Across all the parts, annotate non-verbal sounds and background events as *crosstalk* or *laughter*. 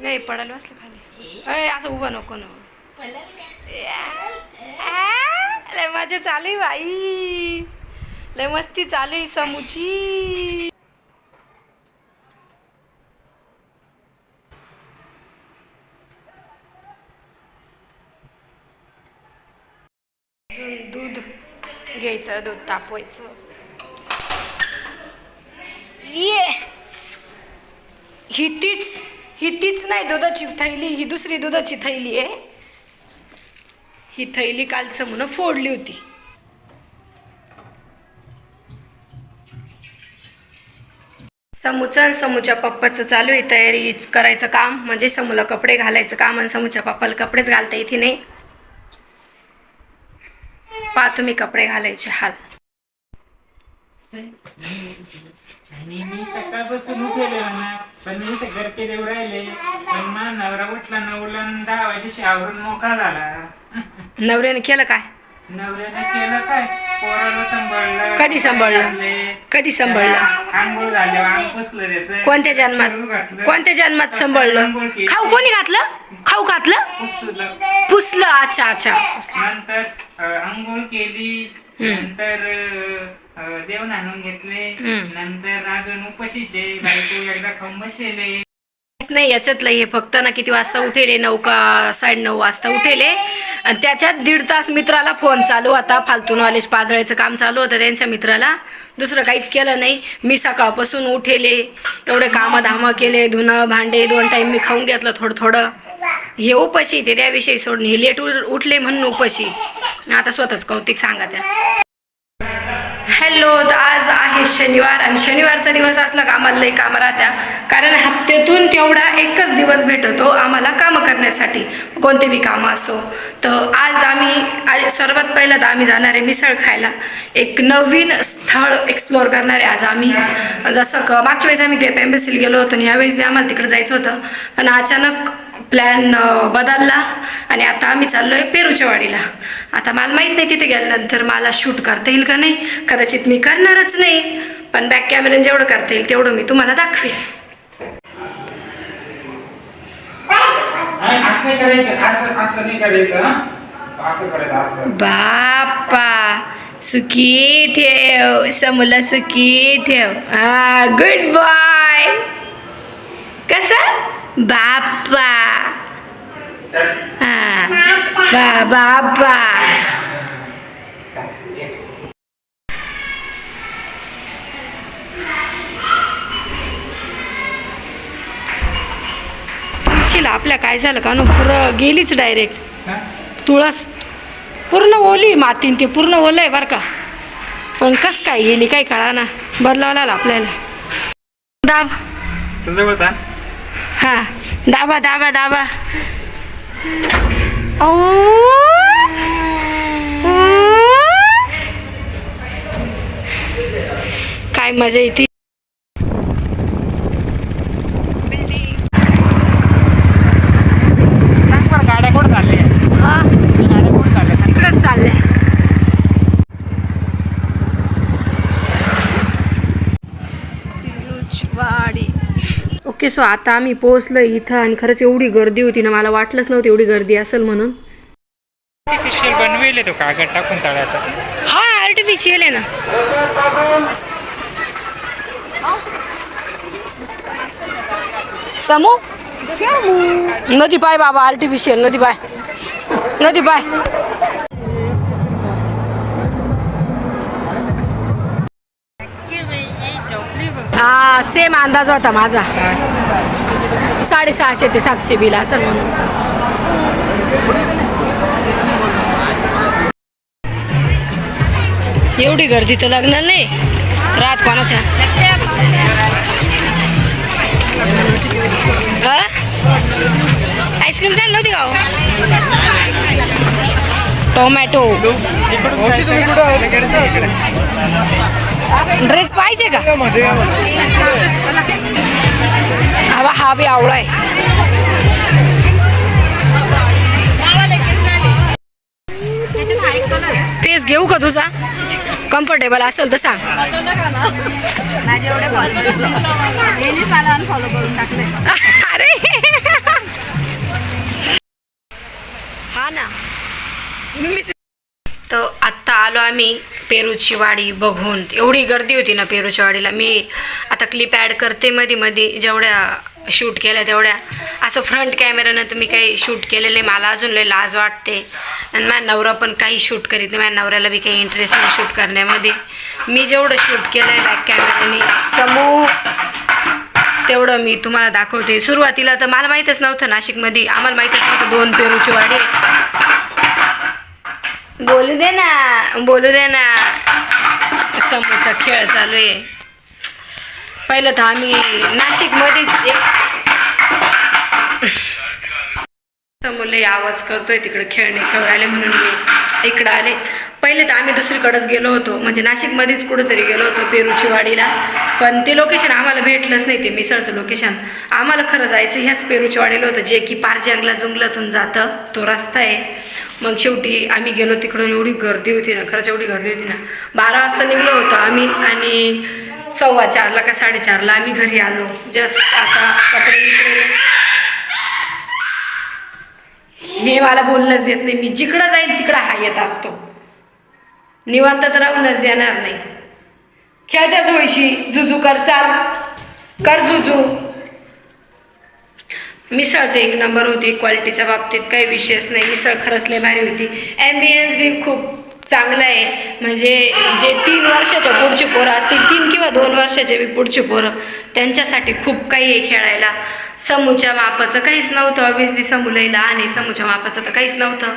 नाही पडायला बसलं खाली. अय असं उभं नको ना. लय माझे चालू आहे बाई. लय मस्ती चालू आहे समूची. अजून दूध घ्यायचं दूध तापवायचं. ये. ही तीच ही तीच नाही दुधाची थैली ही दुसरी दुधाची थैली आहे. ही थैली काल समून फोडली होती. समूचा आणि समूच्या पप्पाचं चालू आहे तयारी करायचं काम. म्हणजे समूला कपडे घालायचं काम आणि समूच्या पप्पाला कपडेच घालता येते नाही. पाहतो तुम्ही कपडे घालायचे हाल. आणि मी सकाळपासून उठेले म्हणा पण मी तर घरचे देऊ राहिले. पण नवरा उठला दहा वाजेशी आवरून मोकळा झाला. नवऱ्याने केलं काय? नवऱ्याने केलं काय? पोराला सांभाळलं कधी सांभाळलं? कधी सांभाळलं? आंघोळ झाले अंग पुसलं त्याचं. कोणत्या जन्मात. कोणत्या जन्मात सांभाळलं. खाऊ कोणी घातलं? खाऊ घातलं? पुसलं. पुसलं. अच्छा अच्छा. नंतर अं, आंघोळ केली. नंतर अं, देव नाणून घेतले. नंतर अजून उपशीचे बायको एकदा खाऊन बसेले नाही याच्यातलं हे फक्त ना किती वाजता उठेले नऊ का साडे नऊ वाजता उठेले. आणि त्याच्यात दीड तास मित्राला फोन चालू होता. फालतून कॉलेज पाजळायचं काम चालू होतं त्यांच्या मित्राला. दुसरं काहीच केलं नाही. मी सकाळपासून उठेले. एवढे कामं धामं केले धुणं भांडे दोन टाईम मी खाऊन घेतलं थोडं थोडं हे उपाशी ते त्याविषयी सोडून हे लेट उठले म्हणून उपाशी. आता स्वतःच कौतिक सांगा त्या. हॅलो तर आज आहे शनिवार आणि शनिवारचा दिवस असला का आम्हाला लई कामं राहत्या. कारण हप्त्यातून तेवढा एकच दिवस भेटतो आम्हाला कामं करण्यासाठी कोणते बी कामं असो. तर आज आम्ही आज सर्वात पहिलं तर आम्ही जाणार आहे मिसळ खायला. एक नवीन स्थळ एक्सप्लोअर करणार आहे आज आम्ही. जसं क मागच्या वेळेस आम्ही ग्रेप एम्बेसीला गेलो होतो आणि यावेळेस बी आम्हाला तिकडे जायचं होतं. पण अचानक प्लॅन बदलला आणि आता आम्ही चाललो आहे पेरूच्या वाडीला. आता मला माहीत नाही तिथे गेल्यानंतर मला शूट करता येईल का नाही? कदाचित मी करणारच नाही पण बॅक कॅमेऱ्याने जेवढं करता येईल तेवढं मी तुम्हाला हं? असं बापा सुखी ठेव समूला सुखी ठेव. हा गुड बॉय कसं? बापा हा बा बापा तुळशीला आपल्या काय झालं का ना पुरं गेलीच डायरेक्ट? तुळस. पूर्ण ओली मातीन ते पूर्ण ओलं आहे बरं का. पण कस काय गेली काय कळा ना बदलावं लागलं आपल्याला. दाब. हा दाबा दाबा दाबा. काय मजा येते सांग बरं, गाड्या कुठं चालल्या गाड्या कुठं चालल्या सांग. तिकडंच चाललंय तिरुचवाडी ओके सो आता आम्ही पोहोचलो इथं आणि खरंच एवढी गर्दी होती ना मला वाटलंच नव्हतं एवढी गर्दी असेल म्हणून. आर्टिफिशियल बनवेल तो कागद टाकून तळ्याचा. हा आर्टिफिशियल आहे ना. समू? नदी पाय बाबा आर्टिफिशियल नदी पाय नदी पाय सेम अंदाज होता माझा. साडेसहाशे ते सातशे बिल असेल म्हणून. एवढी गर्दी तर लागणार नाही. रात कोणाच्या? आईस्क्रीम चालली होती का हो? टोमॅटो. ड्रेस पाहिजे का? आवा हा बी आवड आहे. पेस घेऊ का तुझा? कम्फर्टेबल असेल तर सांग. अरे! *laughs* हा ना. मीच आलो आम्ही पेरूची वाडी बघून. एवढी गर्दी होती ना पेरूच्या वाडीला. मी आता क्लिप ॲड करते मध्ये मध्ये जेवढ्या शूट केल्या तेवढ्या. असं फ्रंट कॅमेऱ्यानं तर मी काही शूट केलेलं आहे मला अजून लय लाज वाटते. आणि माझ्या नवरा पण काही शूट करीत नाही. माझ्या नवऱ्याला बी काही इंटरेस्ट नाही शूट करण्यामध्ये. मी जेवढं शूट केलं आहे बॅक कॅमेऱ्याने समूह तेवढं मी तुम्हाला दाखवते. सुरुवातीला तर मला माहीतच नव्हतं नाशिकमध्ये. आम्हाला माहीतच नव्हतं दोन पेरूची वाडी बोलू दे ना बोलू दे ना. समोरचा खेळ चालू आहे. पहिलं तर आम्ही नाशिकमध्येच एक समोरले आवाज करतोय तिकडे खेळणे खेळ आले म्हणून मी इकडं आले. पहिले तर आम्ही दुसरीकडंच गेलो होतो. म्हणजे नाशिकमध्येच कुठेतरी गेलो होतो पेरूची वाडीला. पण ते लोकेशन आम्हाला भेटलंच नाही ते मिसळचं लोकेशन. आम्हाला खरं जायचं ह्याच पेरूची वाडीला होतं जे की पार जंगला जुंगलातून जातं तो रस्ता आहे. मग शेवटी आम्ही गेलो तिकडून एवढी गर्दी होती ना खरंच एवढी गर्दी होती ना. बारा वाजता निघलो होतो आम्ही आणि सव्वा चारला का साडेचारला आम्ही घरी आलो. जस्ट आता कपडे हे मला बोलणंच देत नाही. मी जिकडं जाईल तिकडं हा येत असतो. निवांत तर राहूनच देणार नाही. खेळत्या जोडीशी. जुजू कर चाल. कर जुजू. मिसळ तर एक नंबर होती क्वालिटीच्या बाबतीत काही विशेष नाही. मिसळ खरंच लय भारी होती. ॲम्बियन्स बी खूप चांगलं आहे. म्हणजे जे तीन वर्षाच्या पुढची पोरं असतील तीन किंवा दोन वर्षाचे बी पुढची पोरं त्यांच्यासाठी खूप काही आहे खेळायला. समूच्या मापाचं काहीच नव्हतं. ऑब्विसली समू आणि लहान आहे. समूच्या मापाचं तर काहीच नव्हतं.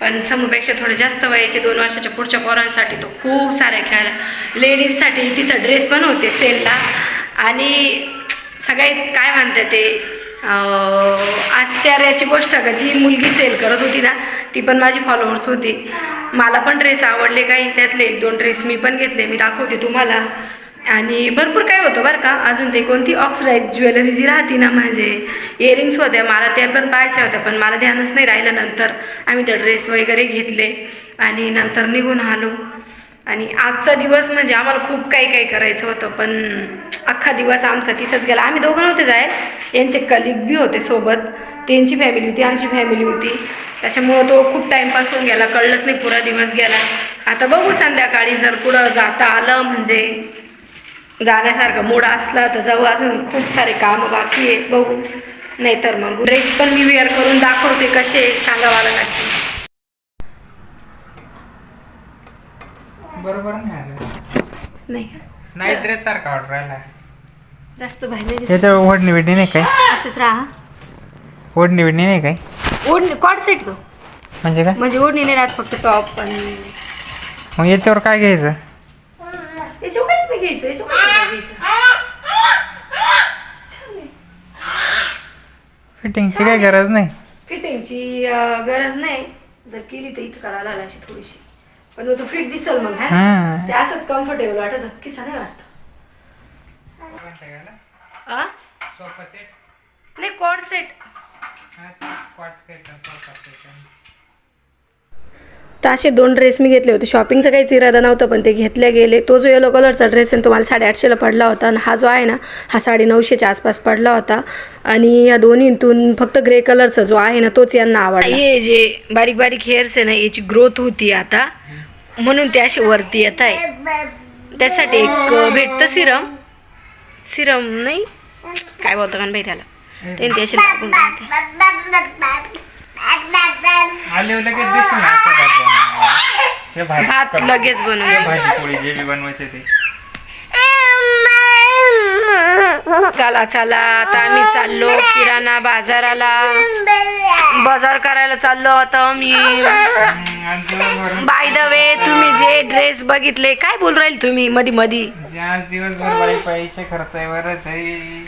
पण समूपेक्षा थोडं जास्त वयाचे दोन वर्षाच्या पुढच्या पोरांसाठी तो खूप सारे खेळायला. लेडीजसाठी तिथं ड्रेस पण होते सेलला. आणि सगळ्यात काय म्हणतात ते आश्चर्याची गोष्ट का? जी मुलगी सेल करत होती ना ती पण माझी फॉलोअर्स होती. मला पण ड्रेस आवडले काही त्यातले एक दोन ड्रेस मी पण घेतले मी दाखवते तुम्हाला. आणि भरपूर काय होतं बरं का. अजून ते कोणती ऑक्सराईज ज्वेलरी जी राहते ना माझे इयरिंग्स होत्या मला त्या पण पाहायच्या होत्या पण मला ध्यानच नाही राहिलं नंतर. आम्ही त्या ड्रेस वगैरे घेतले आणि नंतर निघून आलो. आणि आजचा दिवस म्हणजे आम्हाला खूप काही काही करायचं होतं पण अख्खा दिवस आमचा तिथंच गेला. आम्ही दोघं नव्हते जाय यांचे कलिग बी होते सोबत. त्यांची फॅमिली होती आमची फॅमिली होती. त्याच्यामुळं तो खूप टाईमपास होऊन गेला. कळलंच नाही पुरा दिवस गेला. आता बघू संध्याकाळी जर पुढं जाता आलं म्हणजे जाण्यासारखा मूड असला तर जाऊ. अजून खूप सारे कामं बाकी आहे. बघू. नाहीतर मग ड्रेस पण मी वेअर करून दाखवते कसे सांगा मला नक्की बरोबर नाही आलं. नाही का? नाईट ड्रेस सारखा ऑर्डर राहिला. जास्त बाहेर त्याच्या ओढणी बिडणी नाही काय? असंच राहा. ओढणी बिडणी नाही काय? ओढणी कॉड सेट तो. म्हणजे काय? म्हणजे ओढणी नाही राहत फक्त टॉप आणि मग याच्यावर काय घ्यायचं? याच्यावर काहीच नाही घ्यायचं याच्यावर काहीच नाही घ्यायचं. छान आहे. फिटिंगची काय गरज नाही? फिटिंगची अं, गरज नाही. जर केली तर इथं करायला लागला अशी थोडीशी. पण मग तो फिट दिसल मग हा. ते असंच कम्फर्टेबल वाटत. किसा नाही वाटत. आ? नाही कॉड सेट तर असे दोन ड्रेस मी घेतले होते. शॉपिंगचा काहीच इरादा नव्हता पण ते घेतले गेले. तो जो येलो कलरचा ड्रेस आहे तो मला साडेआठशेला पडला होता. आणि हा जो आहे ना हा साडे नऊशेच्या आसपास पडला होता. आणि या दोन्हीतून फक्त ग्रे कलरचा जो आहे ना तोच यांना आवडला. हे जे बारीक बारीक हेअर्स आहे ना याची ग्रोथ होती आता. म्हणून ते असे वरती येत आहे. त्यासाठी एक भेटतं सिरम. सिरम नाही? काय बोलतं का बाई त्याला? ते ते असे लागून भात लगेच बनवून चला चला आता आम्ही चाललो किराणा बाजाराला. बाजार करायला चाललो आता दिवसभर बाय द वे तुम्ही जे ड्रेस बघितले काय बोल राहील तुम्ही? मधी मधी. आज दिवसभर बाई पैसे खर्च आहे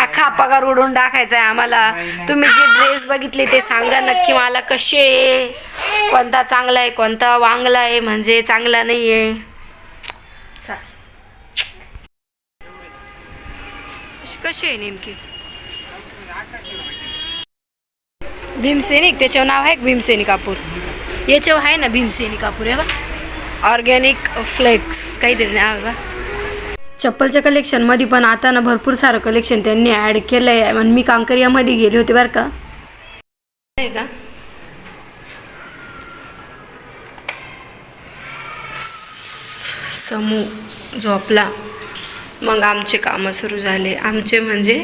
अख्खा पगार उडून टाकायचा आहे आम्हाला. तुम्ही जे ड्रेस बघितले ते सांगा नक्की मला कसे आहे. कोणता चांगला आहे कोणता वांगला आहे म्हणजे चांगला नाही आहे. कशी आहे नेमकी? भीमसेनिक त्याच्यावर नाव आहे का भीमसेनी कापूर? याच्यावर आहे ना भीमसेनी कापूर आहे बा ऑर्गॅनिक फ्लेक्स काहीतरी नाव आहे बा चप्पलच्या कलेक्शनमध्ये पण आता ना भरपूर सारं कलेक्शन त्यांनी ॲड केलं आहे आणि मी कांकरियामध्ये गेले होते बरं का. आहे का? समूह झोपला. मग आमचे कामं सुरू झाले. आमचे म्हणजे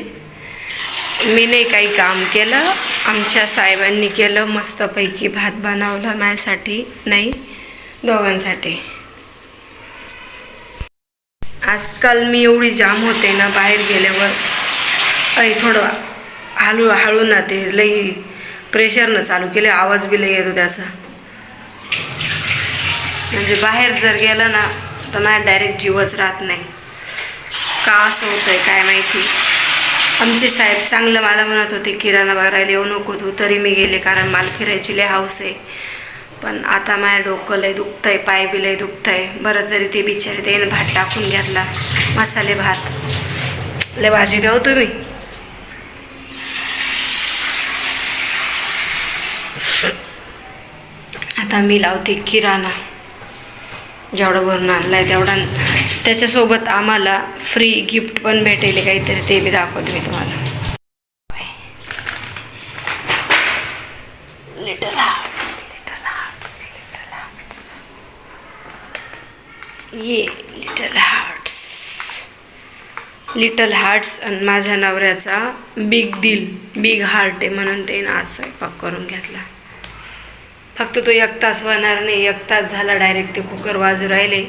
मी नाही काही काम केलं. आमच्या साहेबांनी केलं मस्तपैकी भात बनवला माझ्यासाठी नाही दोघांसाठी. आजकाल मी एवढी जाम होते ना बाहेर गेल्यावर. ऐ थोडं हळू हळू ना ते लई प्रेशरनं चालू केले आवाज बी लई येतो त्याचा. म्हणजे बाहेर जर गेलं ना तर माझ्या डायरेक्ट जीवच राहत नाही. का असं होतंय काय माहिती? आमचे साहेब चांगलं मला म्हणत होते किराणा भरायला येऊ नको तू तरी मी गेले कारण मला फिरायची लय हाऊस आहे. पण आता माझ्या डोकं लय दुखतंय पाय बी लय दुखतंय. बरं तरी ते बिचारे देईन भात टाकून घेतला मसाले भात. लय भाजी देऊ तुम्ही. आता मी लावते किराणा. जेवढं भरून आणलाय तेवढा त्याच्यासोबत आम्हाला फ्री गिफ्ट पण भेटेल काहीतरी ते बी दाखवते मी तुम्हाला. Little Hearts Little Hearts Little Hearts ये लिटल हार्ट्स लिटल हार्ट्स आणि माझ्या नवऱ्याचा बिग दिल बिग हार्ट आहे म्हणून ते आज स्वयंपाक करून घेतला. फक्त तो एक तास होणार नाही एक तास झाला डायरेक्ट ते कुकर वाजू राहिले.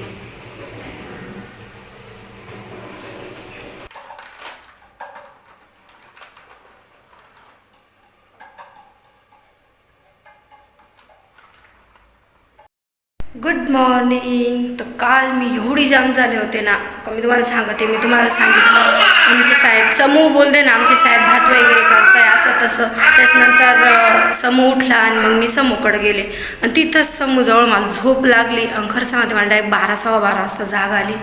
गुड मॉर्निंग तर काल मी एवढी जाम झाले होते ना. का मी तुम्हाला सांगते मी तुम्हाला सांगितलं. आमचे साहेब समूह बोलते ना आमचे साहेब भात वगैरे करताय असं तसं. त्याच्यानंतर समू उठला आणि मग मी समूकडे गेले. आणि तिथंच समूजवळ मला झोप लागली. आणि खरं सांगते मला डायरेक्ट बारा सव्वा बारा वाजता जाग आली.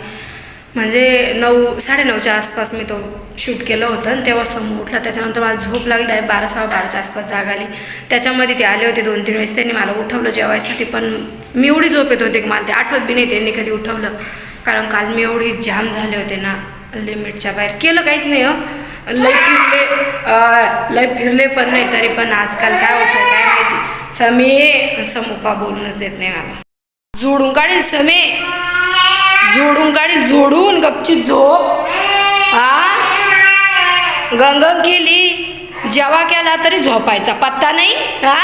म्हणजे नऊ साडेनऊच्या आसपास मी तो शूट केलं होतं. आणि तेव्हा समूह उठला. त्याच्यानंतर मला झोप लागली. डायरेक्ट बारा सव्वा बाराच्या आसपास जाग आली. त्याच्यामध्ये ते आले होते दोन तीन वेळेस. त्यांनी मला उठवलं जेवायसाठी. पण मी एवढी झोप येत होते की मला ते आठवत बी नाही. त्यांनी कधी उठवलं. कारण काल मी एवढी जाम झाले होते ना लिमिटच्या बाहेर. केलं काहीच नाही हो. लय फिरले लय फिरले पण नाही तरी पण आजकाल काय होतं काय माहिती. समी समुपा बोलूनच देत नाही मला. जोडून काढील समे. जोडून काढील जोडून गपचीत झोप. हा गंग केली जेव्हा केला तरी झोपायचा पत्ता नाही हा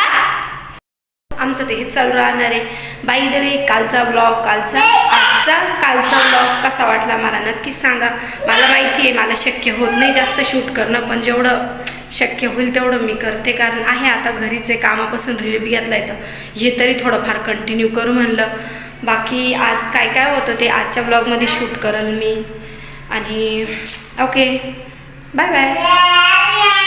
आमचं ते हेच चालू राहणार आहे. बाई देवे कालचा ब्लॉग कालचा आजचा कालचा ब्लॉग कसा वाटला मला नक्कीच सांगा. मला माहिती आहे मला शक्य होत नाही जास्त शूट करणं पण जेवढं शक्य होईल तेवढं मी करते. कारण आहे आता घरीचे कामापासून रिलीफ घेतला येतं हे तरी थोडंफार कंटिन्यू करू म्हणलं. बाकी आज काय काय होतं ते आजच्या ब्लॉगमध्ये शूट करेल मी. आणि ओके बाय बाय